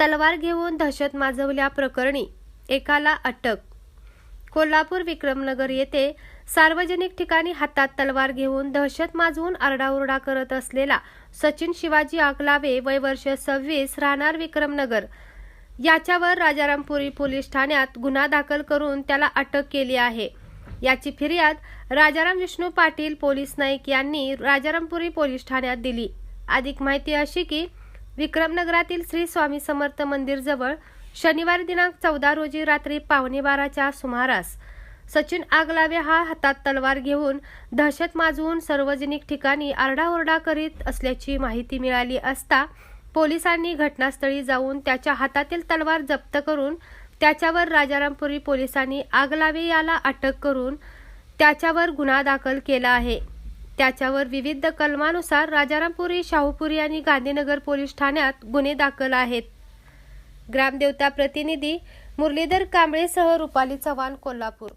तलवार घेऊन दहशत माजवल्या प्रकरणी एकाला अटक. कोल्हापूर विक्रमनगर येथे सार्वजनिक ठिकाणी हातात तलवार घेऊन दहशत माजवून आरडाओरडा करत असलेला सचिन शिवाजी अकलावे वय वर्ष सव्वीस राहणार विक्रमनगर. याच्यावर राजारामपुरी पोलीस ठाण्यात गुन्हा दाखल करून त्याला अटक केली आहे. याची फिर्याद राजाराम विष्णू पाटील पोलीस नाईक यांनी राजारामपुरी पोलीस ठाण्यात दिली. अधिक माहिती अशी की विक्रमनगरातील श्री स्वामी समर्थ मंदिर जवळ दिनांक चौदा रोजी रात्री पावणे बाराच्या सुमारास सचिन आगलावे हा हातात तलवार घेऊन दहशत माजवून सार्वजनिक ठिकाणी आरडाओरडा करीत असल्याची माहिती मिळाली असता पोलिसांनी घटनास्थळी जाऊन त्याच्या हातातील तलवार जप्त करून त्याच्यावर राजारामपुरी पोलिसांनी आगलावे याला अटक करून त्याच्यावर गुन्हा दाखल केला आहे. त्याच्यावर विविध कलमानुसार राजारामपुरी शाहूपुरी आणि गांधीनगर पोलीस ठाण्यात गुन्हे दाखल आहेत. ग्रामदेवता प्रतिनिधी मुरलीधर कांबळेसह रुपाली चव्हाण कोल्हापूर.